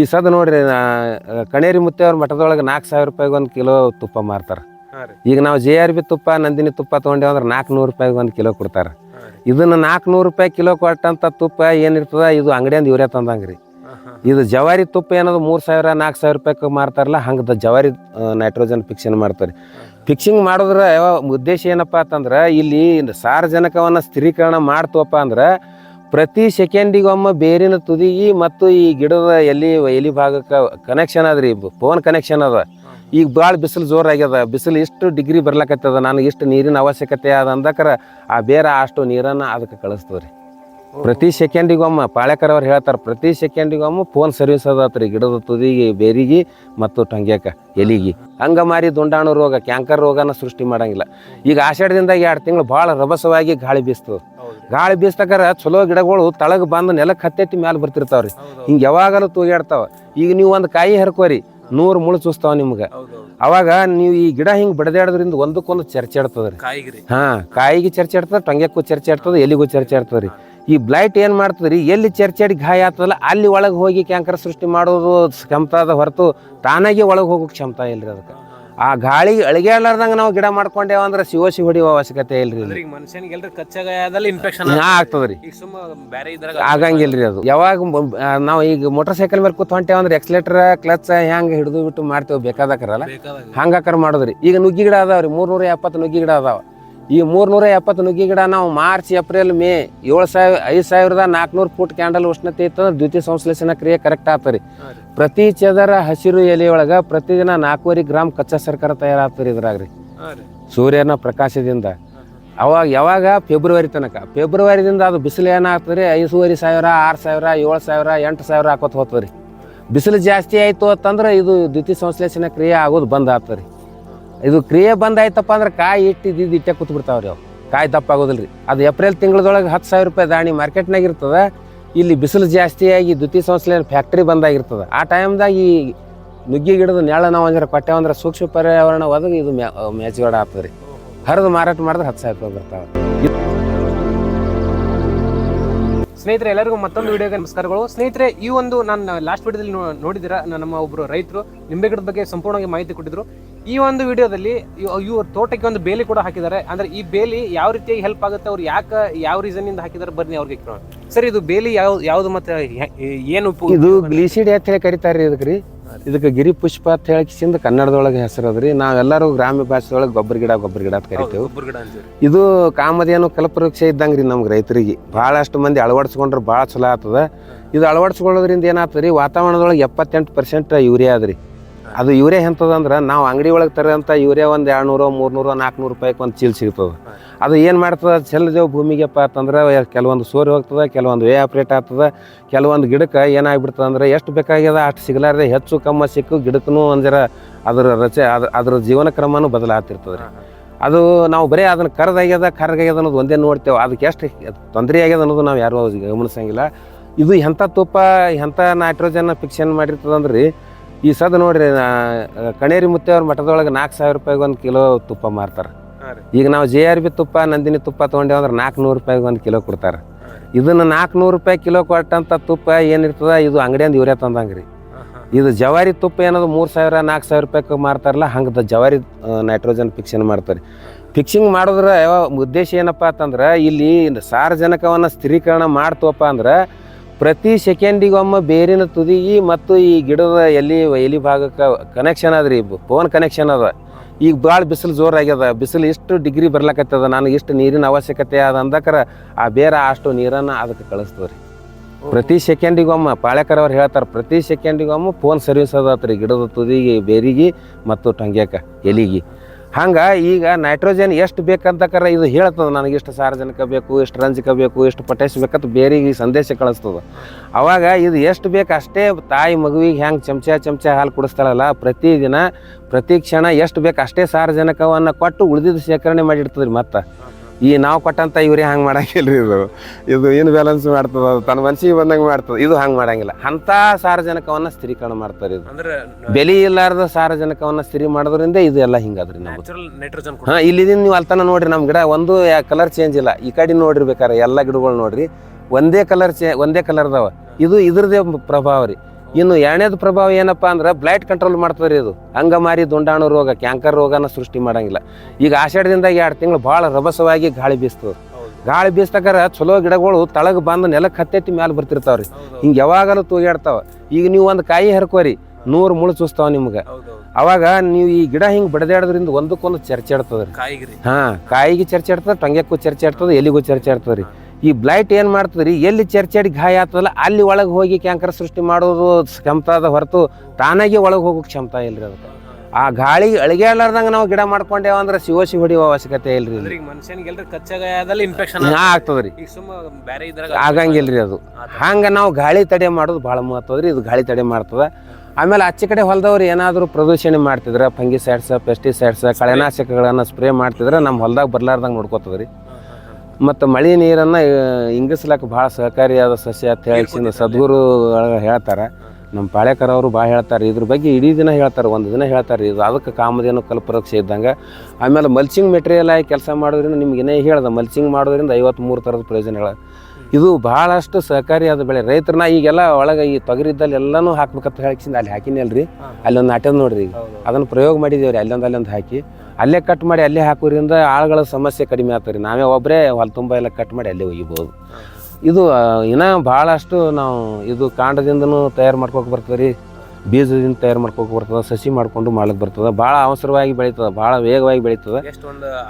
ಈ ಸದ ನೋಡ್ರಿ ಕಣೇರಿ ಮುತ್ತೆಯವ್ರ ಮಠದೊಳಗೆ ನಾಲ್ಕು ಸಾವಿರ ರೂಪಾಯಿಗೆ ಒಂದು ಕಿಲೋ ತುಪ್ಪ ಮಾರ್ತಾರೆ. ಈಗ ನಾವು ಜೆ ಆರ್ ಬಿ ತುಪ್ಪ ನಂದಿನಿ ತುಪ್ಪ ತೊಗೊಂಡೇವು ಅಂದ್ರೆ ನಾಲ್ಕುನೂರು ರೂಪಾಯಿಗೆ ಒಂದು ಕಿಲೋ ಕೊಡ್ತಾರೆ. ಇದನ್ನು ನಾಲ್ಕು ನೂರು ನಾಲ್ಕುನೂರು ರೂಪಾಯಿ ಕಿಲೋ ಕೊಟ್ಟಂಥ ತುಪ್ಪ ಏನಿರ್ತದ ಇದು ಅಂಗಡಿಯಿಂದ ಇವರೇ ತಂದಂಗೆ ರೀ ಇದು ಜವಾರಿ ತುಪ್ಪ ಏನದು ಮೂರು ಸಾವಿರ ನಾಲ್ಕು ಸಾವಿರ ರೂಪಾಯಿಗೆ ಮಾರ್ತಾರಲ್ಲ ಹಂಗೆ ಜವಾರಿ ನೈಟ್ರೋಜನ್ ಫಿಕ್ಷನ್ ಮಾಡ್ತಾರೆ. ಫಿಕ್ಸಿಂಗ್ ಮಾಡೋದ್ರ ಉದ್ದೇಶ ಏನಪ್ಪ ಅಂತಂದ್ರೆ ಇಲ್ಲಿ ಸಾರಜನಕವನ್ನು ಸ್ಥಿರೀಕರಣ ಮಾಡ್ತವಪ್ಪ ಅಂದ್ರೆ ಪ್ರತಿ ಸೆಕೆಂಡಿಗೊಮ್ಮೆ ಬೇರಿನ ತುದಿಗಿ ಮತ್ತು ಈ ಗಿಡದ ಎಲ್ಲಿ ಎಲಿ ಭಾಗಕ್ಕೆ ಕನೆಕ್ಷನ್ ಅದ ರೀ ಫೋನ್ ಕನೆಕ್ಷನ್ ಅದ. ಈಗ ಭಾಳ ಬಿಸಿಲು ಜೋರಾಗ್ಯದ ಬಿಸಿಲು ಇಷ್ಟು ಡಿಗ್ರಿ ಬರ್ಲಕತ್ತದ. ನನಗೆ ಇಷ್ಟು ನೀರಿನ ಅವಶ್ಯಕತೆ ಅದ ಅಂದಕ್ರ ಆ ಬೇರೆ ಅಷ್ಟು ನೀರನ್ನು ಅದಕ್ಕೆ ಕಳಿಸ್ತದೆ ರೀ ಪ್ರತಿ ಸೆಕೆಂಡಿಗೊಮ್ಮೆ ಪಾಳ್ಯಕರ್ ಅವ್ರು ಹೇಳ್ತಾರೆ, ಪ್ರತಿ ಸೆಕೆಂಡಿಗೊಮ್ಮೆ ಫೋನ್ ಸರ್ವಿಸ್ ಅದಾತ್ರಿ ಗಿಡದ ತುದಿಗೆ, ಬೇರಿಗೆ ಮತ್ತು ಟೊಂಗ್ಯಾಕ ಎಲಿಗೆ. ಹಂಗಮಾರಿ ದುಂಡಾಣು ರೋಗ ಕ್ಯಾಂಕರ್ ರೋಗನ ಸೃಷ್ಟಿ ಮಾಡಂಗಿಲ್ಲ. ಈಗ ಆಷಾಢದಿಂದ ಎರಡು ತಿಂಗಳು ಭಾಳ ರಭಸವಾಗಿ ಗಾಳಿ ಬೀಸ್ತದೆ. ಗಾಳಿ ಬೀಸ್ತಕ್ಕಾರ ಚಲೋ ಗಿಡಗಳು ತಳಗ ಬಂದು ನೆಲಕ್ಕೆ ಹತ್ತೆತ್ತಿ ಮ್ಯಾಲೆ ಬರ್ತಿರ್ತಾವ್ರಿ. ಹಿಂಗೆ ಯಾವಾಗಲೂ ತೂಗಾಡ್ತಾವ ಈಗ ನೀವು ಒಂದು ಕಾಯಿ ಹರ್ಕೋರಿ ನೂರು ಮುಳು ಚೂಸ್ತಾವ ನಿಮ್ಗೆ. ಅವಾಗ ನೀವು ಈ ಗಿಡ ಹಿಂಗೆ ಬಡದಾಡೋದ್ರಿಂದ ಒಂದಕ್ಕೊಂದು ಚರ್ಚೆ ಆಡ್ತದ್ರಿ ಹಾ ಕಾಯಿಗೆ ಚರ್ಚೆ ಆಡ್ತದ ಟೊಂಗ್ಯಕ್ಕೂ ಚರ್ಚೆ ಆಡ್ತದ ಎಲ್ಲಿಗೂ ಚರ್ಚೆ ಆಡ್ತದ್ರಿ ಈ ಬ್ಲೈಟ್ ಏನು ಮಾಡ್ತದ್ರಿ ಎಲ್ಲಿ ಚರ್ಚೆಡಿ ಗಾಯ ಆಗ್ತದಲ್ಲ ಅಲ್ಲಿ ಒಳಗೆ ಹೋಗಿ ಕ್ಯಾಂಕರ್ ಸೃಷ್ಟಿ ಮಾಡೋದು ಕ್ಷಮತಾದ ಹೊರತು ತಾನಾಗೆ ಒಳಗೆ ಹೋಗೋಕೆ ಕ್ಷಮತಾ ಇಲ್ರಿ ಅದಕ್ಕೆ. ಆ ಗಾಳಿಗೆ ಅಳಿಗಾಡ್ಲಾರ್ದಂಗ ನಾವು ಗಿಡ ಮಾಡ್ಕೊಂಡೇವ ಅಂದ್ರೆ ಶಿವಸಿ ಹೊಡಿಯೋ ಅವಶ್ಯಕತೆ ಇಲ್ರಿ ಮನುಷ್ಯನಿಗೆ ಇನ್ಫೆಕ್ಷನ್ ಹಾ ಆಗ್ತದ. ರೀ ಈಗ ಸುಮ್ಮ ಬೇರೆ ಇದ್ರಾಗ ಆಗಂಗಿಲ್ರಿ ಅದು. ಯಾವಾಗ ನಾವು ಈಗ ಮೋಟರ್ ಸೈಕಲ್ ಮೇಲೆ ಕೂತ್ ಹೊಂಟೇವ ಅಂದ್ರೆ ಎಕ್ಸ್ಲೇಟರ್ ಕ್ಲಚ್ ಹೆಂಗ್ ಹಿಡಿದು ಬಿಟ್ಟು ಮಾಡ್ತೇವೆ ಬೇಕಾದಕರಲ್ಲ? ಬೇಕಾದಾಗ. ಹಂಗಾಕರ್ ಮಾಡೋದ್ರಿ. ಈಗ ನುಗ್ಗಿ ಗಿಡ ಅದಾವ್ರಿ ಮೂರ್ನೂರ ಎಪ್ಪತ್ತು ನುಗ್ಗಿ ಗಿಡ ಅದಾವ. ಈ ಮೂರ್ನೂರ ಎಪ್ಪತ್ತು ನುಗ್ಗಿ ಗಿಡ ನಾವು ಮಾರ್ಚ್ ಏಪ್ರಿಲ್ ಮೇ ಏಳು ಸಾವಿರ ಐದು ಸಾವಿರದ ನಾಲ್ಕುನೂರು ಫುಟ್ ಕ್ಯಾಂಡಲ್ ಉಷ್ಣತೆ ಇತ್ತಂದ್ರೆ ದ್ವಿತೀಯ ಸಂಶ್ಲೇಷಣ ಕ್ರಿಯೆ ಕರೆಕ್ಟ್ ಆಗ್ತದೆ ಪ್ರತಿ ಚದರ ಹಸಿರು ಎಲೆಯೊಳಗೆ ಪ್ರತಿದಿನ ನಾಲ್ಕೂವರೆ ಗ್ರಾಮ್ ಕಚ್ಚಾ ಸರ್ಕಾರ ತಯಾರಾಗ್ತದೆ ಇದ್ರಾಗ ರೀ. ಸೂರ್ಯನ ಪ್ರಕಾಶದಿಂದ. ಅವಾಗ ಯಾವಾಗ? ಫೆಬ್ರವರಿ ತನಕ. ಫೆಬ್ರವರಿದಿಂದ ಅದು ಬಿಸಿಲು ಏನಾಗ್ತದೆ ರೀ ಐದೂವರೆ ಸಾವಿರ ಆರು ಸಾವಿರ ಏಳು ಸಾವಿರ ಎಂಟು ಸಾವಿರ ಹಾಕೋತ ಹೋಗ್ತದೆ ರೀ ಬಿಸಿಲು ಜಾಸ್ತಿ ಆಯಿತು ಅಂತಂದ್ರೆ ಇದು ದ್ಯುತಿ ಸಂಶ್ಲೇಷಣ ಕ್ರಿಯೆ ಆಗೋದು ಬಂದ್ ಆಗ್ತದೆ ರೀ ಇದು ಕ್ರಿಯೆ ಬಂದ್ ಆಯ್ತಪ್ಪ ಅಂದ್ರೆ ಕಾಯಿ ಇಟ್ಟಿದ್ದು ಇಟ್ಟೆ ಕೂತ್ಬಿಡ್ತಾವ್ರಿ ಅವು. ಕಾಯಿ ದಪ್ಪ ಆಗೋದಿಲ್ಲ ರೀ ಅದು ಏಪ್ರಿಲ್ ತಿಂಗಳದೊಳಗೆ ಹತ್ತು ಸಾವಿರ ರೂಪಾಯಿ ದಾಣಿ ಮಾರ್ಕೆಟ್ನಾಗ ಇರ್ತದೆ. ಇಲ್ಲಿ ಬಿಸಿಲು ಜಾಸ್ತಿಯಾಗಿ ದ್ಯುತಿ ಸಂಶ್ಲೇಷಣೆ ಫ್ಯಾಕ್ಟ್ರಿ ಬಂದಾಗಿರ್ತದೆ ಆ ಟೈಮ್ದಾಗ ಈ ನುಗ್ಗಿ ಗಿಡದ ನೆಳ ನಾವು ಅಂದ್ರೆ ಕೊಟ್ಟೆವಂದ್ರೆ ಸೂಕ್ಷ್ಮ ಪರ್ಯಾವರಣ ಒದಗಿ ಇದು ಮ್ಯಾಚುವರ್ಡ್ ಆಗ್ತದೆ ರೀ ಹರಿದು ಮಾರಾಟ ಮಾಡಿದ್ರೆ ಹತ್ತು ಸಾವಿರ ರೂಪಾಯಿ ಬರ್ತಾವೆ. ಸ್ನೇಹಿತರೆ, ಎಲ್ಲರಿಗೂ ಮತ್ತೊಂದು ವಿಡಿಯೋಗೆ ನಮಸ್ಕಾರಗಳು. ಸ್ನೇಹಿತರೆ, ಈ ಒಂದು ನಾನು ಲಾಸ್ಟ್ ವಿಡಿಯೋದಲ್ಲಿ ನೋಡಿದಿರ ನಮ್ಮ ಒಬ್ಬರು ರೈತರು ನಿಂಬೆ ಗಿಡದ ಬಗ್ಗೆ ಸಂಪೂರ್ಣವಾಗಿ ಮಾಹಿತಿ ಕೊಟ್ಟಿದ್ರು. ಈ ಒಂದು ವಿಡಿಯೋದಲ್ಲಿ ಇವ್ರ ತೋಟಕ್ಕೆ ಒಂದು ಬೇಲಿ ಕೂಡ ಹಾಕಿದ್ದಾರೆ. ಅಂದ್ರೆ ಈ ಬೇಲಿ ಯಾವ ರೀತಿಯಾಗಿ ಹೆಲ್ಪ್ ಆಗುತ್ತೆ, ಅವ್ರು ಯಾಕೆ ಯಾವ ರೀಸನ್ನಿಂದ ಹಾಕಿದ್ದಾರೆ? ಬನ್ನಿ ಅವ್ರಿಗೆ ಕೇಳೋಣ. ಸರ್ ಇದು ಬೇಲಿ ಯಾವ ಯಾವ್ದು ಮತ್ತೆ ಏನು ಉಪ- ಇದು ಗ್ಲೀಸಿಡ್ ಅಂತ ಹೇಳಿ ಕರಿತಾರ್ರಿ ಇದಕ್ಕೆ ರೀ. ಇದಕ್ಕೆ ಗಿರಿ ಪುಷ್ಪ ಅಂತ ಹೇಳಿ ಕನ್ನಡದೊಳಗೆ ಹೆಸರು ಅದ್ರಿ ನಾವೆಲ್ಲರೂ ಗ್ರಾಮ್ಯ ಭಾಷೆದೊಳಗೆ ಗೊಬ್ಬರ ಗಿಡ ಗೊಬ್ಬರ ಗಿಡ ಅಂತ ಕರಿತೇವೆ. ಗೊಬ್ಬರ ಗಿಡ ಅಂತೀವಿ ಇದು ಕಾಮಧೇನು ಕಲಪವೃಕ್ಷ ಇದ್ದಂಗೆ ರೀ ನಮ್ಗೆ ರೈತರಿಗೆ. ಭಾಳಷ್ಟು ಮಂದಿ ಅಳವಡಿಸ್ಕೊಂಡ್ರೆ ಭಾಳ ಚಲೋ ಆಗ್ತದ. ಇದು ಅಳವಡಿಸ್ಕೊಳ್ಳೋದ್ರಿಂದ ಏನಾಗ್ತದೆ ರೀ ವಾತಾವರಣದೊಳಗೆ ಎಪ್ಪತ್ತೆಂಟು ಪರ್ಸೆಂಟ್ ಯೂರಿಯಾ ಅದ ರೀ. ಅದು ಯೂರಿಯಾ ಎಂತದಂದ್ರೆ ನಾವು ಅಂಗಡಿ ಒಳಗೆ ತರೋಂಥ ಯೂರಿಯಾ ಒಂದು ಎರಡ್ನೂರು, ಮೂರ್ನೂರು ನಾಲ್ಕುನೂರು ರೂಪಾಯಿಗೆ ಒಂದು ಚೀಲ ಸಿಗ್ತದೆ. ಅದು ಏನು ಮಾಡ್ತದೆ? ಚೆಲ್ಲದೇವು ಭೂಮಿಗೆಪ್ಪ ಅಂತಂದ್ರೆ ಕೆಲವೊಂದು ಸೋರಿ ಹೋಗ್ತದೆ, ಕೆಲವೊಂದು ವೇ ಆಪ್ರೇಟ್ ಆಗ್ತದೆ, ಕೆಲವೊಂದು ಗಿಡಕ್ಕೆ ಏನಾಗ್ಬಿಡ್ತದೆ ಅಂದರೆ ಎಷ್ಟು ಬೇಕಾಗ್ಯದ ಅಷ್ಟು ಸಿಗಲಾರ್ದೆ ಹೆಚ್ಚು, ಕಮ್ಮ, ಸಿಕ್ಕು ಗಿಡಕ್ಕೂ ಒಂದರ ಅದರ ರಚೆ ಅದ್ರ ಅದ್ರ ಜೀವನ ಕ್ರಮನೂ ಬದಲಾಗ್ತಿರ್ತದೆ ಅದು ನಾವು ಬರೀ ಅದನ್ನು ಕರ್ದಾಗ್ಯದ ಕರ್ಗಾಗ್ಯದ ಅನ್ನೋದು ಒಂದೇ ನೋಡ್ತೇವೆ. ಅದಕ್ಕೆ ಎಷ್ಟು ತೊಂದರೆ ಆಗ್ಯದ ಅನ್ನೋದು ನಾವು ಯಾರು ಗಮನಿಸಂಗಿಲ್ಲ. ಇದು ಎಂಥ ತುಪ್ಪ ಎಂಥ ನೈಟ್ರೋಜನ್ ಫಿಕ್ಷನ್ ಮಾಡಿರ್ತದಂದ್ರೆ? ಈ ಸದ ನೋಡ್ರಿ ಕಣೇರಿ ಮುತ್ತೆಯವ್ರ ಮಠದೊಳಗೆ ನಾಲ್ಕು ಸಾವಿರ ರೂಪಾಯಿಗೆ ಒಂದು ಕಿಲೋ ತುಪ್ಪ ಮಾರ್ತಾರೆ. ಈಗ ನಾವು ಜೆ ಆರ್ ಬಿ ತುಪ್ಪ ನಂದಿನಿ ತುಪ್ಪ ತೊಗೊಂಡೇವು ಅಂದ್ರೆ ನಾಲ್ಕುನೂರು ರೂಪಾಯಿಗೆ ಒಂದು ಕಿಲೋ ಕೊಡ್ತಾರೆ. ಇದನ್ನ ನಾಲ್ಕುನೂರು ರೂಪಾಯಿ ಕಿಲೋ ಕೊಟ್ಟಂಥ ತುಪ್ಪ ಏನಿರ್ತದ ಇದು ಅಂಗಡಿಯಿಂದ ಇವರೇ ತಂದಂಗೆ ರೀ. ಇದು ಜವಾರಿ ತುಪ್ಪ ಏನದು ಮೂರು ಸಾವಿರ ನಾಲ್ಕು ಸಾವಿರ ರೂಪಾಯಿಗೆ ಮಾರ್ತಾರಲ್ಲ ಹಂಗೆ ಜವಾರಿ ನೈಟ್ರೋಜನ್ ಫಿಕ್ಷನ್ ಮಾಡ್ತಾರೆ. ಫಿಕ್ಸಿಂಗ್ ಮಾಡೋದ್ರ ಯಾವ ಉದ್ದೇಶ ಏನಪ್ಪ ಅಂತಂದ್ರೆ ಇಲ್ಲಿ ಸಾರಜನಕವನ್ನು ಸ್ಥಿರೀಕರಣ ಮಾಡ್ತವಪ್ಪ ಅಂದ್ರೆ ಪ್ರತಿ ಸೆಕೆಂಡಿಗೊಮ್ಮೆ ಬೇರಿನ ತುದಿಗಿ ಮತ್ತು ಈ ಗಿಡದ ಎಲ್ಲಿ ಎಲಿ ಭಾಗಕ್ಕೆ ಕನೆಕ್ಷನ್ ಅದ ರೀ ಫೋನ್ ಕನೆಕ್ಷನ್ ಅದ. ಈಗ ಭಾಳ ಬಿಸಿಲು ಜೋರಾಗ್ಯದ. ಬಿಸಿಲು ಇಷ್ಟು ಡಿಗ್ರಿ ಬರ್ಲಕತ್ತದ. ನನಗೆ ಇಷ್ಟು ನೀರಿನ ಅವಶ್ಯಕತೆ ಅದ ಅಂದಕ್ರ ಆ ಬೇರ ಅಷ್ಟು ನೀರನ್ನು ಅದಕ್ಕೆ ಕಳಿಸ್ತದೆ ರೀ ಪ್ರತಿ ಸೆಕೆಂಡಿಗೊಮ್ಮೆ ಪಾಳ್ಯಕರ್ ಅವ್ರು ಹೇಳ್ತಾರೆ ಪ್ರತಿ ಸೆಕೆಂಡಿಗೊಮ್ಮೆ ಫೋನ್ ಸರ್ವಿಸ್ ಅದಾತ್ರಿ. ಗಿಡದ ತುದಿಗೆ ಬೇರಿಗೆ ಮತ್ತು ಟಂಗ್ಯಾಕ ಎಲಿಗೆ. ಹಂಗೆ ಈಗ ನೈಟ್ರೋಜನ್ ಎಷ್ಟು ಬೇಕಂತಕರ ಇದು ಹೇಳ್ತದೆ ನನಗೆ ಇಷ್ಟು ಸಾರಜನಕ ಬೇಕು, ಇಷ್ಟು ರಂಜಕ ಬೇಕು, ಇಷ್ಟು ಪೊಟ್ಯಾಶ್ ಬೇಕಂತ ಬೇರೆಗೆ ಸಂದೇಶ ಕಳಿಸ್ತದೆ. ಅವಾಗ ಇದು ಎಷ್ಟು ಬೇಕು ಅಷ್ಟೇ ತಾಯಿ ಮಗುವಿಗೆ ಹೆಂಗೆ ಚಮಚ ಚಮಚ ಹಾಲು ಕುಡಿಸ್ತಾಳಲ್ಲ ಪ್ರತಿದಿನ ಪ್ರತಿ ಕ್ಷಣ ಎಷ್ಟು ಬೇಕು ಅಷ್ಟೇ ಸಾರಜನಕವನ್ನು ಕೊಟ್ಟು ಉಳಿದಿದ್ದು ಶೇಖರಣೆ ಮಾಡಿರ್ತದೆ ಮತ್ತೆ. ಈ ನಾವು ಕೊಟ್ಟಂಥ ಇವ್ರೇ ಹಂಗೆ ಮಾಡಂಗಿಲ್ಲ ಇದು. ಇದು ಏನು ಬ್ಯಾಲೆನ್ಸ್ ಮಾಡ್ತದ ಅದು ತನ್ನ ಮನ್ಸಿಗೆ ಬಂದಂಗೆ ಮಾಡ್ತದೆ ಇದು ಹಂಗೆ ಮಾಡಂಗಿಲ್ಲ. ಅಂಥ ಸಾರಜನಕವನ್ನು ಸ್ಥಿರೀಕರಣ ಮಾಡ್ತಾರೆ ಇದು. ಅಂದ್ರೆ ಬೆಲೆ ಇಲ್ಲಾರ್ದ ಸಾರಜನಕವನ್ನು ಸ್ಥಿರಿ ಮಾಡೋದ್ರಿಂದ ಇದು ಎಲ್ಲ ಹಿಂಗದ್ರಿ ನಮ್ದು. ನ್ಯಾಚುರಲ್ ನೈಟ್ರೋಜನ್ ಹಾ ಇಲ್ಲಿ ನೀವು ಅಲ್ತನ ನೋಡ್ರಿ ನಮ್ಮ ಗಿಡ ಒಂದು ಕಲರ್ ಚೇಂಜ್ ಇಲ್ಲ. ಈ ಕಡೆ ನೋಡಿರ್ಬೇಕಾರೆ ಎಲ್ಲ ಗಿಡಗಳು ನೋಡ್ರಿ. ಒಂದೇ ಕಲರ್ ಚೇ ಒಂದೇ ಕಲರ್ ಅದಾವ. ಇದು ಇದ್ರದೇ ಪ್ರಭಾವ ರೀ. ಇನ್ನು ಎರಡನೇದು ಪ್ರಭಾವ ಏನಪ್ಪಾ ಅಂದ್ರೆ ಬ್ಲೈಟ್ ಕಂಟ್ರೋಲ್ ಮಾಡ್ತದ್ರಿ ಇದು. ಅಂಗಮಾರಿ ದುಂಡಾಣು ರೋಗ ಕ್ಯಾಂಕರ್ ರೋಗನ ಸೃಷ್ಟಿ ಮಾಡಂಗಿಲ್ಲ. ಈಗ ಆಷಾಢದಿಂದ ಎರಡು ತಿಂಗಳು ಭಾಳ ರಭಸವಾಗಿ ಗಾಳಿ ಬೀಸ್ತದೆ. ಗಾಳಿ ಬೀಸ್ತಕ್ಕಾರ ಚಲೋ ಗಿಡಗಳು ತಳಗ್ ಬಂದು ನೆಲಕ್ಕೆ ಹತ್ತೆತ್ತಿ ಮ್ಯಾಲೆ ಬರ್ತಿರ್ತಾವ್ರಿ. ಹಿಂಗೆ ಯಾವಾಗಲೂ ತೂಗಾಡ್ತಾವ. ಈಗ ನೀವು ಒಂದು ಕಾಯಿ ಹರ್ಕೋರಿ ನೂರು ಮುಳು ಚೂಸ್ತಾವ ನಿಮ್ಗೆ. ಅವಾಗ ನೀವು ಈ ಗಿಡ ಹಿಂಗೆ ಬಡದಾಡೋದ್ರಿಂದ ಒಂದಕ್ಕೊಂದು ಚರ್ಚೆ ಆಡ್ತದ್ರಿ ರೀ ಹಾ ಕಾಯಿಗೆ ಚರ್ಚೆ ಆಡ್ತದೆ ಟೊಂಗೆಕ್ಕೂ ಚರ್ಚೆ ಆಡ್ತದೆ ಎಲ್ಲಿಗೂ ಚರ್ಚೆ ಇರ್ತದೆ ರೀ ಈ ಬ್ಲೈಟ್ ಏನು ಮಾಡ್ತದೆ ರೀ ಎಲ್ಲಿ ಚರ್ಚಾಡಿ ಗಾಯ ಆಗ್ತದಲ್ಲ ಅಲ್ಲಿ ಒಳಗೆ ಹೋಗಿ ಕ್ಯಾಂಕರ್ ಸೃಷ್ಟಿ ಮಾಡೋದು ಕ್ಷಮತಾ ಅದ ಹೊರತು ತಾನಾಗೆ ಒಳಗೆ ಹೋಗೋ ಕ್ಷಮತಾ ರೀ ಅದಕ್ಕೆ. ಆ ಗಾಳಿ ಗಾಳಿಗೆ ಅಲ್ಲಾರ್ದಂಗ ನಾವು ಗಿಡ ಮಾಡ್ಕೊಂಡೇವ ಅಂದ್ರೆ ಶಿವಸಿ ಹೊಡಿಯುವ ಅವಶ್ಯಕತೆ ಇಲ್ರಿ ಇನ್ಫೆಕ್ಷನ್ ಆಗ್ತದ್ರಿ. ಆಗಂಗಿಲ್ರಿ ಅದು. ಹಂಗ ನಾವು ಗಾಳಿ ತಡೆ ಮಾಡೋದು ಭಾಳ ಮಹತ್ವದ್ರಿ ಇದು ಗಾಳಿ ತಡೆ ಮಾಡ್ತದ. ಆಮೇಲೆ ಆಚೆ ಕಡೆ ಹೊಲದವ್ರು ಏನಾದರೂ ಪ್ರದೂಷಣೆ ಮಾಡ್ತಿದ್ರೆ ಫಂಗಿಸೈಡ್ಸ್ ಪೆಸ್ಟಿಸೈಡ್ಸ್ ಕಳೆನಾಶಕಗಳನ್ನು ಸ್ಪ್ರೇ ಮಾಡ್ತಿದ್ರೆ ನಮ್ಮ ಹೊಲದಾಗ ಬರ್ಲಾರ್ದಂಗೆ ನೋಡ್ಕೋತದ್ರಿ. ಮತ್ತು ಮಳೆ ನೀರನ್ನು ಇಂಗಿಸ್ಲಕ್ಕ ಭಾಳ ಸಹಕಾರಿಯಾದ ಸಸ್ಯ ಅಂತ ಹೇಳಿ ಸದ್ಗುರು ಹೇಳ್ತಾರೆ. ನಮ್ಮ ಪಾಳೆಕರವರು ಭಾಳ ಹೇಳ್ತಾರೆ ಇದ್ರ ಬಗ್ಗೆ ಇಡೀ ದಿನ ಹೇಳ್ತಾರೆ ಒಂದು ದಿನ ಹೇಳ್ತಾರೆ ಇದು ಅದಕ್ಕೆ ಕಾಮಧೇನು ಕಲ್ಪರಕ್ಷೆ ಇದ್ದಂಗೆ. ಆಮೇಲೆ ಮಲ್ಚಿಂಗ್ ಮೆಟೀರಿಯಲ್ ಆಗಿ ಕೆಲಸ ಮಾಡೋದ್ರಿಂದ ನಿಮ್ಗೆ ಏನೇ ಹೇಳ್ದೆ ಮಲ್ಚಿಂಗ್ ಮಾಡೋದ್ರಿಂದ ಐವತ್ತ್ಮೂರು ಥರದ ಪ್ರಯೋಜನಗಳು. ಇದು ಭಾಳಷ್ಟು ಸಹಕಾರಿಯಾದ ಬೆಳೆ. ರೈತರನ್ನ ಈಗೆಲ್ಲ ಒಳಗೆ ಈ ತೊಗರಿದ್ದಲ್ಲಿ ಎಲ್ಲನೂ ಹಾಕ್ಬೇಕಂತ ಹೇಳಿಸಿಂದ ಅಲ್ಲಿ ಹಾಕಿನಲ್ರಿ ಅಲ್ಲೊಂದು ನಾಟ್ಯದ ನೋಡ್ರಿ ಈಗ. ಅದನ್ನು ಪ್ರಯೋಗ ಮಾಡಿದೇವ್ರಿ ಅಲ್ಲೊಂದು ಅಲ್ಲೊಂದು ಹಾಕಿ. ಅಲ್ಲೇ ಕಟ್ ಮಾಡಿ ಅಲ್ಲೇ ಹಾಕೋದ್ರಿಂದ ಆಳುಗಳ ಸಮಸ್ಯೆ ಕಡಿಮೆ ಆಗ್ತದೆ. ರೀ ನಾವೇ ಒಬ್ಬರೇ ಹೊಲ ತುಂಬ ಎಲ್ಲ ಕಟ್ ಮಾಡಿ ಅಲ್ಲೇ ಒಗಿಬೋದು ಇದು ಇನ್ನೂ ಭಾಳಷ್ಟು ನಾವು ಇದು ಕಾಂಡದಿಂದನೂ ತಯಾರು ಮಾಡ್ಕೋಕೆ ಬರ್ತದೆ ರೀ. ಬೀಜದಿಂದ ತಯಾರು ಮಾಡ್ಕೋಕೆ ಬರ್ತದೆ ಸಸಿ ಮಾಡ್ಕೊಂಡು ಮಾಡ್ಲಿಕ್ಕೆ ಬರ್ತದೆ. ಭಾಳ ಅವಸರವಾಗಿ ಬೆಳೀತದೆ ಭಾಳ ವೇಗವಾಗಿ ಬೆಳೀತದೆ.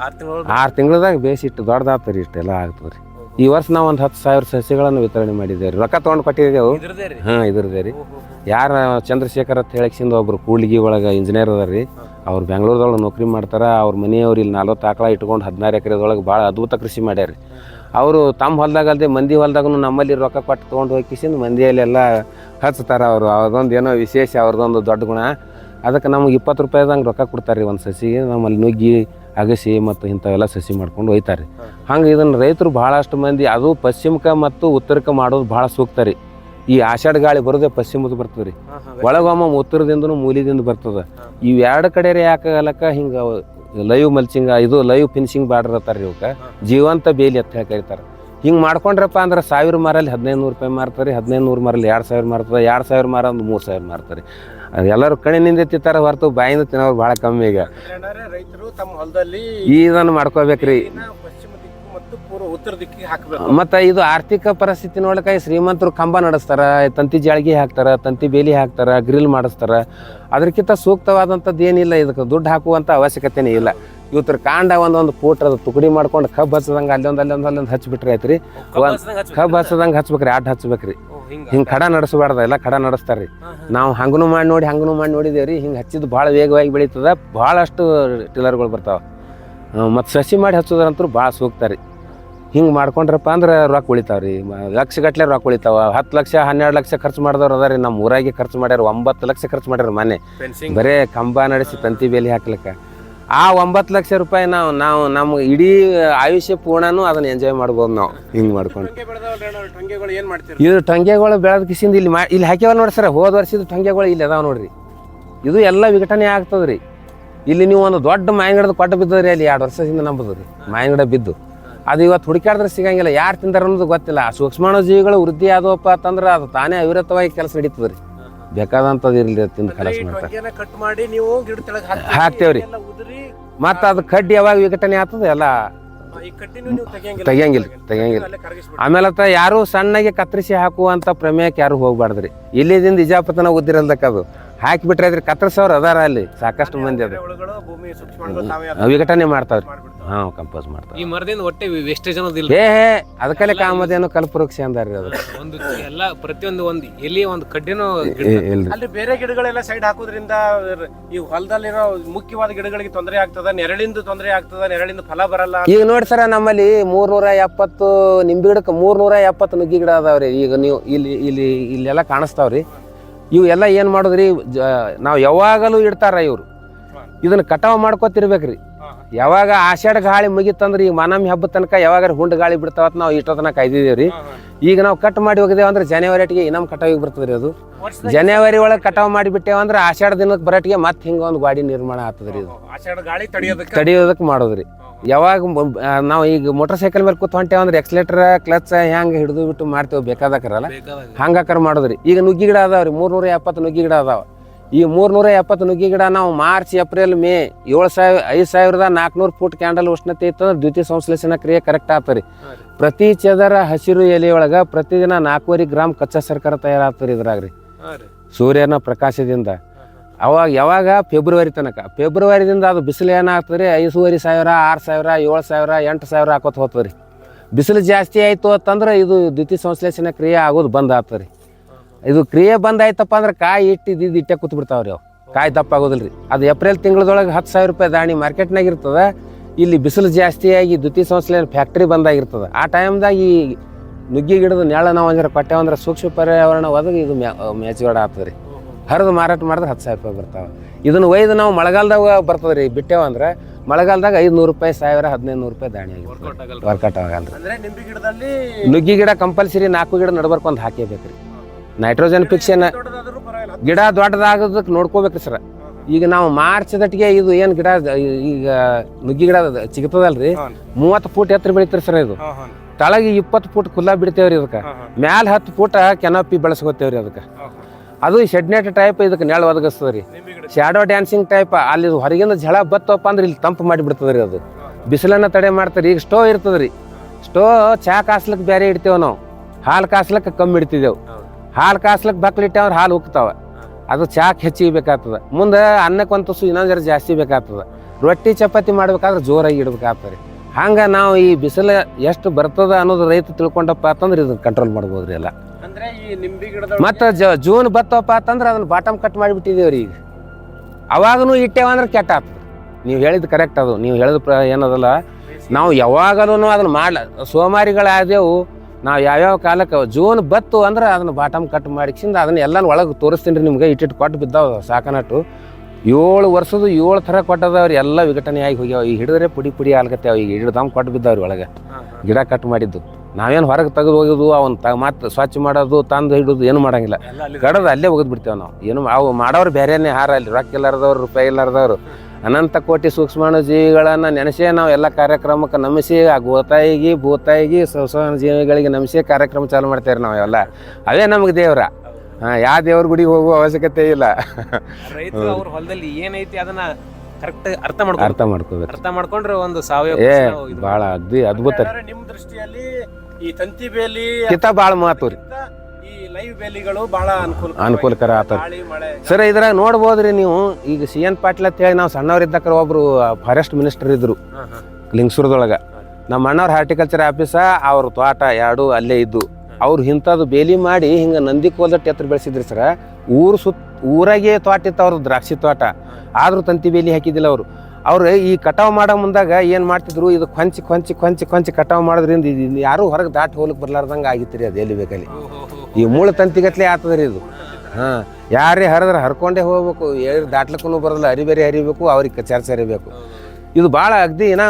ಆರು ತಿಂಗಳು ತಿಂಗಳದಾಗ ಬೇಸಿ ಇಟ್ಟು ದೊಡ್ಡದಾಗ್ತದೆ ರೀ ಇಷ್ಟೆಲ್ಲ ಆಗ್ತದೆ ರೀ. ಈ ವರ್ಷ ನಾವು ಒಂದು ಹತ್ತು ಸಾವಿರ ಸಸಿಗಳನ್ನು ವಿತರಣೆ ಮಾಡಿದ್ದೇವೆ ರೀ. ರೊಕ್ಕ ತೊಗೊಂಡು ಕೊಟ್ಟಿದ್ದೇವೆ ಹಾಂ ಇದ್ರದೇ ರೀ. ಯಾರು ಚಂದ್ರಶೇಖರ್ ಅಂತ ಹೇಳಿಕ್ಸಿಂದ ಒಬ್ಬರು ಕೂಡ್ಲಿಗಿ ಒಳಗೆ ಇಂಜಿನಿಯರ್ ಅದಾರ ರೀ. ಅವ್ರು ಬೆಂಗಳೂರದೊಳಗೆ ನೌಕರಿ ಮಾಡ್ತಾರೆ, ಅವ್ರ ಮನೆಯವ್ರು ಇಲ್ಲಿ ನಲ್ವತ್ತು ಆಕಳ ಇಟ್ಕೊಂಡು ಹದಿನಾರು ಎಕರೆದೊಳಗೆ ಭಾಳ ಅದ್ಭುತ ಕೃಷಿ ಮಾಡ್ಯಾರ ಅವರು ತಮ್ಮ ಹೊಲ್ದಾಗ ಅಲ್ಲದೆ ಮಂದಿ ಹೊಲದಾಗೂ ನಮ್ಮಲ್ಲಿ ರೊಕ್ಕ ಕೊಟ್ಟು ತೊಗೊಂಡು ಹೋಗಿಸಿಂದು ಮಂದಿಯಲ್ಲೆಲ್ಲ ಹಚ್ತಾರೆ ಅವರು. ಅದೊಂದು ಏನೋ ವಿಶೇಷ ಅವ್ರದ್ದೊಂದು ದೊಡ್ಡ ಗುಣ. ಅದಕ್ಕೆ ನಮಗೆ ಇಪ್ಪತ್ತು ರೂಪಾಯಿದಂಗೆ ರೊಕ್ಕ ಕೊಡ್ತಾರೆ ರೀ ಒಂದು ಸಸಿಗೆ. ನಮ್ಮಲ್ಲಿ ನುಗ್ಗಿ, ಅಗಸಿ ಮತ್ತು ಇಂಥವೆಲ್ಲ ಸಸಿ ಮಾಡ್ಕೊಂಡು ಒಯ್ತಾರೆ ಹಂಗೆ ಇದನ್ನು ರೈತರು ಭಾಳಷ್ಟು ಮಂದಿ, ಅದು ಪಶ್ಚಿಮಕ್ಕೆ ಮತ್ತು ಉತ್ತರಕ್ಕೆ ಮಾಡೋದು ಭಾಳ ಸೂಕ್ತ ರೀ. ಈ ಆಷಾಢ ಗಾಳಿ ಬರೋದೇ ಪಶ್ಚಿಮದ ಬರ್ತದೆ ರೀ. ಒಳಗೊಮ್ಮ ಉತ್ತರದಿಂದನೂ ಮೂಲಿದಿಂದ ಬರ್ತದೆ. ಇವೆರಡು ಎರಡು ಕಡೆ ರೀ ಯಾಕಾಗಲಕ್ಕ ಹಿಂಗೆ ಲೈವ್ ಮಲ್ಚಿಂಗ್ ಇದು ಲೈವ್ ಫಿನಿಶಿಂಗ್ ಬಾರ್ಡರ್ ಅತ್ತಾರ ರೀ ಇವಕ್ಕೆ ಜೀವಂತ ಬೇಲಿ ಅಂತ ಹೇಳಿ ಕರಿತಾರೆ. ಹಿಂಗೆ ಮಾಡ್ಕೊಂಡ್ರಪ್ಪ ಅಂದ್ರೆ ಸಾವಿರ ಮಾರಲ್ಲಿ ಹದಿನೈದು ನೂರು ರೂಪಾಯಿ ಮಾರ್ತಾರೆ ಹದಿನೈದು ನೂರು ಮಾರಲ್ಲಿ ಎರಡು ಸಾವಿರ ಮಾರ್ತದೆ ಎರಡು ಸಾವಿರ ಮಾರ ಒಂದು ಮೂರು ಸಾವಿರ ಮಾರ್ತಾರೆ. ಅದು ಎಲ್ಲರೂ ಕಣ್ಣಿನಿಂದ ತಿಂತಾರೆ ಹೊರತು ಬಾಯಿಂದ ತಿನ್ನೋರು ಭಾಳ ಕಮ್ಮಿ ಈಗ. ರೈತರು ತಮ್ಮ ಹೊಲದಲ್ಲಿ ಇದನ್ನು ಮಾಡ್ಕೋಬೇಕ್ರಿ. ಉತ್ತರ ದಿಕ್ಕಿಗೆ ಹಾಕಬೇಕು. ಮತ್ತು ಇದು ಆರ್ಥಿಕ ಪರಿಸ್ಥಿತಿ ನೋಡಕ ಶ್ರೀಮಂತರು ಕಂಬ ನಡೆಸ್ತಾರ ತಂತಿ ಜಾಳ್ಗಿ ಹಾಕ್ತಾರ ತಂತಿ ಬೇಲಿ ಹಾಕ್ತಾರ ಗ್ರಿಲ್ ಮಾಡಿಸ್ತಾರ. ಅದಕ್ಕಿಂತ ಸೂಕ್ತವಾದಂಥದ್ದು ಏನಿಲ್ಲ ಇದಕ್ಕೆ ದುಡ್ಡು ಹಾಕುವಂಥ ಅವಶ್ಯಕತೆನೇ ಇಲ್ಲ. ಇವತ್ತರ ಕಾಂಡ ಒಂದೊಂದು ಪೂಟ್ರ ಅದು ತುಕಡಿ ಮಾಡ್ಕೊಂಡು ಕಬ್ಬು ಹಚ್ಚದಂಗೆ ಅಲ್ಲೊಂದು ಅಲ್ಲೊಂದು ಅಲ್ಲೊಂದು ಹಚ್ಬಿಟ್ರೆ ಆಯ್ತ್ರಿ. ಕಬ್ಬು ಹಚ್ಚದಂಗೆ ಹಚ್ಬೇಕ್ರಿ. ಆಟ ಹಚ್ಬೇಕ್ರಿ ಹಿಂಗೆ ಕಡ ನಡೆಸಬಾರ್ದ ಎಲ್ಲ ಕಡ ನಡೆಸ್ತಾರ್ರಿ. ನಾವು ಹಂಗನು ಮಾಡಿ ನೋಡಿ ಹಂಗನು ಮಾಡಿ ನೋಡಿದೇವ್ರಿ ಹಿಂಗೆ ಹಚ್ಚಿದ್ದು ಭಾಳ ವೇಗವಾಗಿ ಬೆಳೀತದ ಭಾಳಷ್ಟು ಟಿಲ್ಲರ್ಗಳು ಬರ್ತಾವ. ಮತ್ತು ಸಸಿ ಮಾಡಿ ಹಚ್ಚೋದ್ರಂತೂ ಭಾಳ ಸೂಕ್ತ ರೀ. ಹಿಂಗೆ ಮಾಡ್ಕೊಂಡ್ರಪ್ಪ ಅಂದ್ರೆ ರೊಕ್ಕ ಉಳಿತಾವ ರೀ ಲಕ್ಷ ಗಟ್ಟಲೆ ರೊಕ್ಕ ಉಳಿತಾವ. ಹತ್ತು ಲಕ್ಷ ಹನ್ನೆರಡು ಲಕ್ಷ ಖರ್ಚು ಮಾಡಿದವ್ರು ಅದಾರ ನಮ್ಮ ಊರಾಗೆ ಖರ್ಚು ಮಾಡ್ಯಾರ ಒಂಬತ್ತು ಲಕ್ಷ ಖರ್ಚು ಮಾಡ್ಯಾರ ಮನೆ. ಬರೇ ಕಂಬ ನಡೆಸಿ ತಂತಿ ಬೇಲಿ ಹಾಕ್ಲಿಕ್ಕೆ. ಆ ಒಂಬತ್ತು ಲಕ್ಷ ರೂಪಾಯಿ ನಾವು ನಾವು ನಮ್ಮ ಇಡೀ ಆಯುಷ್ಯ ಪೂರ್ಣನೂ ಅದನ್ನ ಎಂಜಾಯ್ ಮಾಡ್ಬೋದು ನಾವು. ಹಿಂಗೆ ಮಾಡ್ಕೊಂಡು. ಇದು ಟಂಗೆಗಳು ಬೆಳೆದ ಕಿಸಿಂದ ಇಲ್ಲಿ ಮಾ ಇಲ್ಲಿ ಹಾಕ್ಯಾವ ನೋಡಿ ಸರ್. ಹೋದ ವರ್ಷದ ಟಂಗೆಗಳು ಇಲ್ಲಿ ಅದಾವ ನೋಡ್ರಿ. ಇದು ಎಲ್ಲ ವಿಘಟನೆ ಆಗ್ತದ್ರಿ. ಇಲ್ಲಿ ನೀವು ಒಂದು ದೊಡ್ಡ ಮಾಯಂಗಡದ ಕೊಟ್ಟ ಬಿದ್ದದ್ರಿ ಅಲ್ಲಿ ಎರಡು ವರ್ಷದಿಂದ ನಂಬುದು ರೀ. ಮಾಯಂಗಡ ಬಿದ್ದು. ಅದು ಇವತ್ತು ಹುಡುಕಾಡಿದ್ರೆ ಸಿಗಂಗಿಲ್ಲ. ಯಾರು ತಿಂದಾರ ಅನ್ನೋದು ಗೊತ್ತಿಲ್ಲ. ಆ ಸೂಕ್ಷ್ಮಾಣು ಜೀವಿಗಳು ವೃದ್ಧಿ ಆದವಪ್ಪ ಅಂತಂದ್ರೆ ಅದು ತಾನೇ ಅವಿರತವಾಗಿ ಕೆಲಸ ನಡೀತದೆ ರೀ. ಬೇಕಾದಂಥದ್ದು ಇರಲಿ ತಿಂದು ಕೆಲಸ ಮಾಡ್ತಾರೆ. ಕಟ್ ಮಾಡಿ ನೀವು ಗಿಡ ತೆಳಗ್ ಹಾಕ್ತೇವ್ರಿ. ಮತ್ತೆ ಅದು ಕಡ್ಡಿ ಯಾವಾಗ ವಿಘಟನೆ ಆಗ್ತದೆ ಎಲ್ಲ ತೆಗಿಯಂಗಿಲ್ಲ. ತೆಗಿಯಂಗಿಲ್ಲ ಆಮೇಲೆ ಅತ್ತ ಯಾರು ಸಣ್ಣಗೆ ಕತ್ತರಿಸಿ ಹಾಕುವಂಥ ಪ್ರಮೇಯಕ್ಕೆ ಯಾರು ಹೋಗ್ಬಾರ್ದ್ರಿ. ಇಲ್ಲಿದಿಂದ ಇಜಾಪತನ ಉದ್ದಿರಲ್ದಕ್ಕ ಅದು. ಹಾಕಿಬಿಟ್ರೆ ಅದ್ರ ಕತ್ತರಿಸೋರು ಅದಾರ ಅಲ್ಲಿ. ಸಾಕಷ್ಟು ಮಂದಿ ಅದ ವಿಘಟನೆ ಮಾಡ್ತಾವ್ರಿ. ಹಾ ಕಂಪೋಸ್ ಮಾಡ್ತಾರೆ ಈ ಮರದಿಂದ ಒಟ್ಟೆ ವೇಸ್ಟೇಜ್ ಅನ್ನೋದಿಲ್ಲ ಏ ಅದಕ್ಕಲ್ಲೇ ಕಾಮಧೇನು ಕಲ್ಪವೃಕ್ಷ ಅಂದಾರ್ರಿ ಅದು. ಒಂದು ಎಲ್ಲ ಪ್ರತಿಯೊಂದು ಒಂದು ಎಲ್ಲಿ ಒಂದು ಕಡ್ಡಿನೂ ಗಿಡ ಇಲ್ರಿ. ಅಲ್ಲಿ ಬೇರೆ ಗಿಡಗಳೆಲ್ಲ ಸೈಡ್ ಹಾಕೋದ್ರಿಂದ ಈ ಹೊಲದಲ್ಲಿರೋ ಮುಖ್ಯವಾದ ಗಿಡಗಳಿಗೆ ತೊಂದರೆ ಆಗ್ತದ ನೆರಳಿಂದ ತೊಂದರೆ ಆಗ್ತದ ನೆರಳಿಂದ ಫಲ ಬರಲ್ಲ ಈಗ ನೋಡಿ ಸರ ನಮ್ಮಲ್ಲಿ ಮೂರ್ನೂರ ಎಪ್ಪತ್ತು ನಿಂಬೆ ಗಿಡಕ್ಕೆ ಮೂರ್ನೂರ ಎಪ್ಪತ್ತು ನುಗ್ಗಿ ಗಿಡ ಅದಾವ್ರಿ. ಈಗ ನೀವು ಇಲ್ಲಿ ಇಲ್ಲಿ ಇಲ್ಲೆಲ್ಲ ಕಾಣಿಸ್ತಾವ್ರಿ. ಇವು ಎಲ್ಲ ಏನು ಮಾಡೋದ್ರಿ ಜ ನಾವು ಯಾವಾಗಲೂ ಇಡ್ತಾರ ಇವ್ರು. ಇದನ್ನ ಕಟಾವ್ ಮಾಡ್ಕೊತಿರ್ಬೇಕ್ರಿ. ಯಾವಾಗ ಆಷಾಢ ಗಾಳಿ ಮುಗಿತಂದ್ರೆ ಈಗ ಮನಮ್ ಹಬ್ಬ ತನಕ ಯಾವಾಗ ಹುಂಡ್ ಗಾಳಿ ಬಿಡ್ತಾವತ್ ನಾವು ಇಷ್ಟೋ ತನಕ ಕಾಯ್ದಿದ್ದೇವ್ರಿ ರೀ. ಈಗ ನಾವು ಕಟ್ ಮಾಡಿ ಹೋಗಿದ್ದೇವೆ ಅಂದ್ರೆ ಜನವರಿ ಅಟ್ಟಿಗೆ ಇನ್ನೊಂದು ಕಟಾವಿಗೆ ಬರ್ತದ್ರಿ ಅದು. ಜನವರಿ ಒಳಗೆ ಕಟಾವ್ ಮಾಡಿಬಿಟ್ಟೇವ ಅಂದ್ರೆ ಆಷಾಢ ದಿನಕ್ಕೆ ಬರಟ್ಟಿಗೆ ಮತ್ತೆ ಹಿಂಗ ಒಂದು ಗಾಡಿ ನಿರ್ಮಾಣ ಆಗ್ತದ ರೀ ಇದು ಆಷಾಢ ಗಾಳಿ ತಡಿಯೋದಕ್ಕೆ? ತಡಿಯೋದಕ್ಕೆ ಮಾಡೋದ್ರಿ. ಯಾವಾಗ ನಾವು ಈಗ ಮೋಟರ್ ಸೈಕಲ್ ಮೇಲೆ ಕೂತ್ ಹೊಂಟೇವ ಅಂದ್ರೆ ಎಕ್ಸಲೇಟರ್ ಕ್ಲಚ್ ಹೆಂಗೆ ಹಿಡಿದು ಬಿಟ್ಟು ಮಾಡ್ತೇವೆ ಬೇಕಾದಕ್ರಲ್ಲ? ಹಂಗಾಕರ ಮಾಡೋದ್ರಿ. ಈಗ ನುಗ್ಗಿ ಗಿಡ ಅದಾವ್ರಿ ಮೂರ್ನೂರ ಎಪ್ಪತ್ತು ನುಗ್ಗಿ ಗಿಡ ಅದಾವ. ಈ ಮೂರ್ನೂರ ಎಪ್ಪತ್ತು ನುಗ್ಗಿ ಗಿಡ ನಾವು ಮಾರ್ಚ್ ಏಪ್ರಿಲ್ ಮೇ ಏಳು ಸಾವಿರ ಐದು ಸಾವಿರದ ನಾಲ್ಕುನೂರು ಫುಟ್ ಕ್ಯಾಂಡಲ್ ಉಷ್ಣತೆ ಇತ್ತಂದ್ರೆ ದ್ವಿತೀಯ ಸಂಶ್ಲೇಷಣ ಕ್ರಿಯೆ ಕರೆಕ್ಟ್ ಆಗ್ತದೆ ಪ್ರತಿ ಚದರ ಹಸಿರು ಎಲೆಯೊಳಗೆ ಪ್ರತಿದಿನ ನಾಲ್ಕೂವರೆ ಗ್ರಾಮ್ ಕಚ್ಚಾ ಸರ್ಕಾರ ತಯಾರಾಗ್ತದೆ ಇದ್ರಾಗ ರೀ. ಸೂರ್ಯನ ಪ್ರಕಾಶದಿಂದ. ಅವಾಗ ಯಾವಾಗ? ಫೆಬ್ರವರಿ ತನಕ. ಫೆಬ್ರವರಿದಿಂದ ಅದು ಬಿಸಿಲು ಏನಾಗ್ತದೆ ರೀ? ಐದೂವರೆ ಸಾವಿರ ಆರು ಸಾವಿರ ಏಳು ಸಾವಿರ ಎಂಟು ಸಾವಿರ ಹಾಕೋತ ಹೋಗ್ತದೆ ರೀ. ಬಿಸಿಲು ಜಾಸ್ತಿ ಆಯಿತು ಅಂತಂದ್ರೆ ಇದು ದ್ವಿತೀಯ ಸಂಶ್ಲೇಷಣ ಕ್ರಿಯೆ ಆಗೋದು ಬಂದ್ ಆಗ್ತದೆ ರೀ. ಇದು ಕ್ರಿಯೆ ಬಂದಾಯ್ತಪ್ಪ ಅಂದ್ರೆ ಕಾಯಿ ಇಟ್ಟಿದ್ದು ಇಟ್ಟೆ ಕೂತ್ ಬಿಡ್ತಾವ್ರಿ ಅವು. ಕಾಯಿ ದಪ್ಪ ಆಗೋದಿಲ್ಲ ರೀ ಅದು ಏಪ್ರಿಲ್ ತಿಂಗಳದೊಳಗೆ ಹತ್ತು ಸಾವಿರ ರೂಪಾಯಿ ದಾಣಿ ಮಾರ್ಕೆಟ್ನಾಗ ಇರ್ತದೆ. ಇಲ್ಲಿ ಬಿಸಿಲು ಜಾಸ್ತಿಯಾಗಿ ಆಗಿ ದ್ವಿತೀಯ ಸಂಸ್ಥೆ ಫ್ಯಾಕ್ಟ್ರಿ ಬಂದಾಗಿರ್ತದೆ ಆ ಟೈಮ್ದಾಗ ಈ ನುಗ್ಗಿ ಗಿಡದ ನೆಳ ನಾವು ಅಂದ್ರೆ ಕೊಟ್ಟೆವು ಅಂದ್ರೆ ಸೂಕ್ಷ್ಮ ಪರ್ಯಾವರಣ ಒದಗಿ ಇದು ಮ್ಯಾಚ್ಗಡ ಆಗ್ತದೆ ರೀ ಹರಿದು ಮಾರಾಟ ಮಾಡಿದ್ರೆ ಹತ್ತು ಸಾವಿರ ರೂಪಾಯಿ ಬರ್ತಾವೆ. ಇದನ್ನು ಒಯ್ದು ನಾವು ಮಳೆಗಾಲದಾಗ ಬರ್ತದೆ ರೀ ಬಿಟ್ಟೆವು ಅಂದ್ರೆ ಮಳೆಗಾಲದಾಗ ಐದುನೂರು ರೂಪಾಯಿ ಸಾವಿರ ಹದಿನೈದು ನೂರು ರೂಪಾಯಿ ದಾಣಿ ಆಗಿರ್ತದೆ. ವರ್ಕೌಟ್ ಆಗಲ್ಲ ಅಂದ್ರೆ ನಿಂಬೆ ಗಿಡದಲ್ಲಿ ನುಗ್ಗಿ ಗಿಡ ಕಂಪಲ್ಸರಿ ನಾಲ್ಕು ಗಿಡ ನಡ್ಬರ್ಕೊಂದು ಹಾಕೇಬೇಕು ಹಾಕೇಬೇಕ್ರಿ. ನೈಟ್ರೋಜನ್ ಫಿಕ್ಷನ್ ಗಿಡ ದೊಡ್ಡದಾಗೋದಕ್ಕೆ ನೋಡ್ಕೋಬೇಕು ಸರ್. ಈಗ ನಾವು ಮಾರ್ಚ್ ದಟ್ಟಿಗೆ ಇದು ಏನು ಗಿಡ ಈಗ ನುಗ್ಗಿ ಗಿಡ ಸಿಗ್ತದಲ್ರಿ. ಮೂವತ್ತು ಫೂಟ್ ಎತ್ತರ ಬೆಳಿತೀರಿ ಸರ್ ಇದು. ತಳಗೆ ಇಪ್ಪತ್ತು ಫೂಟ್ ಕುಲ್ಲ ಬಿಡ್ತೇವ್ರಿ ಅದಕ್ಕೆ ಮ್ಯಾಲ ಹತ್ತು ಫೂಟ್ ಕೆನಪಿ ಬೆಳೆಸ್ಕೋತೇವ್ರಿ ಅದಕ್ಕೆ. ಅದು ಶೆಡ್ನೆಟ್ ಟೈಪ್ ಇದಕ್ಕೆ ನೆಳ ಒದಗಿಸ್ತದೆ ರೀ ಶಾಡೋ ಡ್ಯಾನ್ಸಿಂಗ್ ಟೈಪ್ ಅಲ್ಲಿ ಹೊರಗಿಂದ ಝಳ ಬತ್ತಪ್ಪ ಅಂದ್ರೆ ಇಲ್ಲಿ ತಂಪು ಮಾಡಿ ಬಿಡ್ತದೆ ರೀ ಅದು ಬಿಸಿಲನ್ನ ತಡೆ ಮಾಡ್ತಾರೆ ಈಗ ಸ್ಟೋ ಇರ್ತದೆ ರೀ ಸ್ಟೋ ಚಾ ಕಾಸ್ಲಿಕ್ಕೆ ಬೇರೆ ಇಡ್ತೇವೆ ನಾವು. ಹಾಲು ಕಾಸ್ಲಿಕ್ಕೆ ಕಮ್ಮಿ ಇಡ್ತಿದ್ದೆವು. ಹಾಲು ಕಾಸ್ಲಿಕ್ಕೆ ಬಕ್ಲಿ ಇಟ್ಟೇವ್ರೆ ಹಾಲು ಉಕ್ತಾವ. ಅದು ಚಾಕ್ ಹೆಚ್ಚಿಗೆ ಬೇಕಾಗ್ತದೆ. ಮುಂದೆ ಅನ್ನಕ್ಕೆ ಒಂದು ತುಸು ಇನ್ನೊಂದು ಜರ ಜಾಸ್ತಿ ಬೇಕಾಗ್ತದೆ. ರೊಟ್ಟಿ ಚಪಾತಿ ಮಾಡ್ಬೇಕಾದ್ರೆ ಜೋರಾಗಿ ಇಡ್ಬೇಕಾಗ್ತದೆ. ಹಂಗೆ ನಾವು ಈ ಬಿಸಿಲು ಎಷ್ಟು ಬರ್ತದ ಅನ್ನೋದು ರೈತ ತಿಳ್ಕೊಂಡಪ್ಪ ಅಂತಂದ್ರೆ ಇದನ್ನ ಕಂಟ್ರೋಲ್ ಮಾಡ್ಬೋದು ರೀ ಎಲ್ಲ ಮತ್ತು ಜ ಜೂನ್ ಬತ್ತಪ್ಪ ಅಂತಂದ್ರೆ ಅದನ್ನ ಬಾಟಮ್ ಕಟ್ ಮಾಡಿಬಿಟ್ಟಿದ್ದೇವ್ರಿ ಈಗ. ಅವಾಗನು ಇಟ್ಟೇವಂದ್ರೆ ಕೆಟ್ಟ ಆಗ್ತದೆ ನೀವು ಹೇಳಿದ ಕರೆಕ್ಟ್ ಅದು. ನೀವು ಹೇಳಿದ ಪ್ರ ಏನದಲ್ಲ ನಾವು ಯಾವಾಗಲೂ ಅದನ್ನ ಮಾಡ್ಲ ಸೋಮಾರಿಗಳಾದೆವು ನಾವು ಯಾವ್ಯಾವ ಕಾಲಕ್ಕೆ ಜೂನ್ ಬತ್ತು ಅಂದ್ರೆ ಅದನ್ನ ಬಾಟಮ್ ಕಟ್ ಮಾಡಿಸಿಂದ ಅದನ್ನ ಎಲ್ಲ ಒಳಗೆ ತೋರಿಸ್ತೀನಿ ರೀ ನಿಮ್ಗೆ ಇಟ್ಟಿಟ್ಟು ಕೊಟ್ಟು ಬಿದ್ದಾವ ಸಾಕನಟ್ಟು. ಏಳು ವರ್ಷದ ಏಳು ಥರ ಕೊಟ್ಟದವ್ರಿ ಎಲ್ಲ ವಿಘಟನೆ ಆಗಿ ಹೋಗ್ಯಾವ. ಈಗ ಹಿಡಿದ್ರೆ ಪುಡಿ ಪುಡಿ ಆಲ್ಕತ್ಯಾವ ಈಗ ಹಿಡಿದಮ್ ಕೊಟ್ಟು ಬಿದ್ದಾವ್ರಿ ಒಳಗೆ. ಗಿಡ ಕಟ್ ಮಾಡಿದ್ದು. ನಾವೇನು ಹೊರಗೆ ತೆಗೆದು ಹೋಗೋದು ಅವನ್ ತ ಮತ್ತೆ ಸ್ವಚ್ಛ ಮಾಡೋದು ತಂದು ಹಿಡಿದು ಏನು ಮಾಡಂಗಿಲ್ಲ. ಕಡದು ಅಲ್ಲೇ ಒಗದ್ ಬಿಡ್ತೇವೆ ನಾವು. ಏನು ಅವು ಮಾಡೋರು ಬೇರೆನೇ ಹಾರ ಅಲ್ಲಿ ರೊಕ್ಕ ಇಲ್ಲಾರ್ದವ್ರು ರೂಪಾಯಿ ಇಲ್ಲಾರ್ದವ್ರು. ಅನಂತ ಕೋಟಿ ಸೂಕ್ಷ್ಮಾಣು ಜೀವಿಗಳನ್ನ ನೆನೆಸೇ ನಾವು ಎಲ್ಲ ಕಾರ್ಯಕ್ರಮಕ್ಕೆ ನಮಿಸಿ ಆ ಗೋತಾಯಿಗೆ ಭೂತಾಯಿಗೆ ಸೂಕ್ಷ್ಮ ಜೀವಿಗಳಿಗೆ ನಮಿಸಿ ಕಾರ್ಯಕ್ರಮ ಚಾಲು ಮಾಡ್ತೇವೆ ನಾವು ಎಲ್ಲ. ಅವೇ ನಮಗೆ ದೇವ್ರ. ಹಾಂ ಯಾವ ದೇವ್ರ ಗುಡಿಗೆ ಹೋಗುವ ಅವಶ್ಯಕತೆ ಇಲ್ಲ. ರೈತರು ಅವ್ರ ಹೊಲದಲ್ಲಿ ಏನೈತಿ ಅದನ್ನ ಕರೆಕ್ಟ್ ಅರ್ಥ ಮಾಡ್ಕೊ ಅರ್ಥ ಮಾಡ್ಕೋಬೇಕು. ಅರ್ಥ ಮಾಡ್ಕೊಂಡ್ರೆ ಒಂದು ಸಾವಯವ ಏ ಭಾಳ ಅದ್ಭುತ. ನಿಮ್ಮ ದೃಷ್ಟಿಯಲ್ಲಿ ಈ ತಂತಿ ಬೇಲಿ ಕಿತ್ತ ಭಾಳ ಮಾತು ರೀ. ಲೈವ್ ಬೇಲಿಗಳು ಬಹಳ ಅನುಕೂಲ ಅನುಕೂಲಕರ ಗಾಳಿ ಮಳೆ ಸರ್ ಇದ್ರಾಗ ನೋಡ್ಬೋದ್ರಿ ನೀವು ಈಗ ಸಿ ಎನ್ ಪಾಟೀಲ್ ಅಂತ ಹೇಳಿ ನಾವು ಸಣ್ಣವ್ರಿದ್ದಕ್ರ ಒಬ್ರು ಫಾರೆಸ್ಟ್ ಮಿನಿಸ್ಟರ್ ಇದ್ರು. ಲಿಂಗಸೂರದೊಳಗೆ. ನಮ್ಮ ಅಣ್ಣವ್ರ ಹಾರ್ಟಿಕಲ್ಚರ್ ಆಫೀಸ ಅವ್ರ ತೋಟ ಎರಡು ಅಲ್ಲೇ ಇದ್ದು. ಅವ್ರು ಇಂಥದ್ದು ಬೇಲಿ ಮಾಡಿ ಹಿಂಗೆ ನಂದಿ ಕೋಲ್ದಟ್ಟು ಎತ್ತರ ಬೆಳೆಸಿದ್ರಿ ಸರ. ಊರು ಸುತ್ತ ಊರಾಗೆ ತೋಟ ಇತ್ತು ಅವ್ರದ್ದು ದ್ರಾಕ್ಷಿ ತೋಟ. ಆದರೂ ತಂತಿ ಬೇಲಿ ಹಾಕಿದ್ದಿಲ್ಲ ಅವರು. ಅವ್ರು ಈ ಕಟಾವ್ ಮಾಡೋ ಮುಂದಾಗ ಏನು ಮಾಡ್ತಿದ್ರು ಇದು ಕೊಂಚಿ ಕೊಂಚಿ ಕೊಂಚಿ ಕೊಂಚಿ ಕಟಾವ್ ಮಾಡೋದ್ರಿಂದ ಇದು ಯಾರು ಹೊರಗೆ ದಾಟಿ ಹೋಗ್ಲಿಕ್ಕೆ ಬರ್ಲಾರ್ದಂಗೆ ಆಗಿತ್ತು ರೀ ಅದು ಎಲ್ಲಿ ಬೇಕಲ್ಲಿ ಈ ಮೂಳ ತಂತಿಗತ್ಲೆ ರೀ ಇದು. ಹಾಂ, ಯಾರೇ ಹರಿದ್ರೆ ಹರ್ಕೊಂಡೇ ಹೋಗ್ಬೇಕು. ಏರ್ ದಾಟ್ಲಕ್ಕೂ ಬರೋಲ್ಲ ಅರಿಬೇರಿ ಹರಿಬೇಕು, ಅವ್ರಿಗೆ ಚರ್ಚೆ ಹರಿಬೇಕು. ಇದು ಭಾಳ ಅಗ್ದಿ ಏನೋ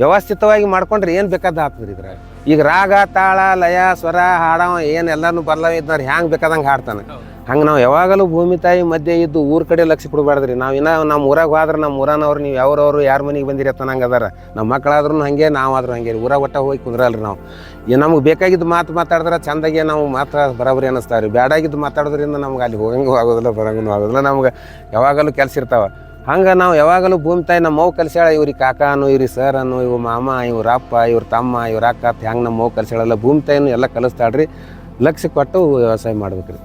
ವ್ಯವಸ್ಥಿತವಾಗಿ ಮಾಡ್ಕೊಂಡ್ರೆ ಏನು ಬೇಕಾದ ಆಗ್ತದ್ರಿ ಇದ್ರಾಗ? ಈಗ ರಾಗ, ತಾಳ, ಲಯ, ಸ್ವರ ಹಾಡ ಏನು ಎಲ್ಲಾನು ಬರ್ಲವ ಇದ್ದಾರೆ ಹ್ಯಾಂಗೆ ಬೇಕಾದಂಗೆ ಹಾಡ್ತಾನೆ. ಹಂಗೆ ನಾವು ಯಾವಾಗಲೂ ಭೂಮಿ ತಾಯಿ ಮಧ್ಯೆ ಇದ್ದು ಊರ ಕಡೆ ಲಕ್ಷ್ಯ ಕೊಡಬಾರ್ದ್ರಿ. ನಾವು ಇನ್ನೂ ನಮ್ಮ ಊರಾಗ ಹೋದ್ರೆ ನಮ್ಮ ಊರಾನವ್ರು, ನೀವು ಯಾವ್ರವ್ರು, ಯಾರ ಮನೆಗೆ ಬಂದಿರಿ ಅಂತ ನಂಗೆ ಅದಾರ. ನಮ್ಮ ಮಕ್ಕಳಾದ್ರೂ ಹಾಗೆ ನಾವಾದ್ರೂ ಹಂಗೆ ರೀ. ಊರಾಗ ಒಟ್ಟ ಹೋಗಿ ಕುಂದ್ರಲ್ರಿ ನಾವು. ಈ ನಮ್ಗೆ ಬೇಕಾಗಿದ್ದು ಮಾತು ಮಾತಾಡಿದ್ರೆ ಚಂದಾಗೆ ನಾವು ಮಾತ್ರ ಬರೋಬ್ಬರಿ ಅನ್ನಿಸ್ತಾವೆ ರೀ. ಬ್ಯಾಡಾಗಿದ್ದು ಮಾತಾಡೋದ್ರಿಂದ ನಮ್ಗೆ ಅಲ್ಲಿ ಹೋಗಂಗೂ ಆಗೋದಿಲ್ಲ, ಬರಂಗೂ ಆಗೋದಿಲ್ಲ. ನಮ್ಗೆ ಯಾವಾಗಲೂ ಕೆಲಸ ಇರ್ತಾವೆ. ಹಂಗೆ ನಾವು ಯಾವಾಗಲೂ ಭೂಮಿ ತಾಯಿ ನಮ್ಮ ಮೌ ಕಲ್ಸ್ಯಾಳ. ಇವ್ರಿಗೆ ಕಾಕಾನು, ಇವ್ರಿ ಸರ್ ಅನ್ನು ಇವ್ರ ಮಾಮ, ಇವ್ರ ಅಪ್ಪ, ಇವ್ರ ತಮ್ಮ, ಇವ್ರ ಅಕ್ಕ ಹೆಂಗೆ ನಮ್ಮ ಮೌ ಕಲ್ಸ್ಯಾಳಲ್ಲ, ಭೂಮಿ ತಾಯಿನೂ ಎಲ್ಲ ಕಲಿಸ್ತಾಳ್ರಿ. ಲಕ್ಷ ಕೊಟ್ಟು ವ್ಯವಸಾಯ ಮಾಡ್ಬೇಕ್ರಿ.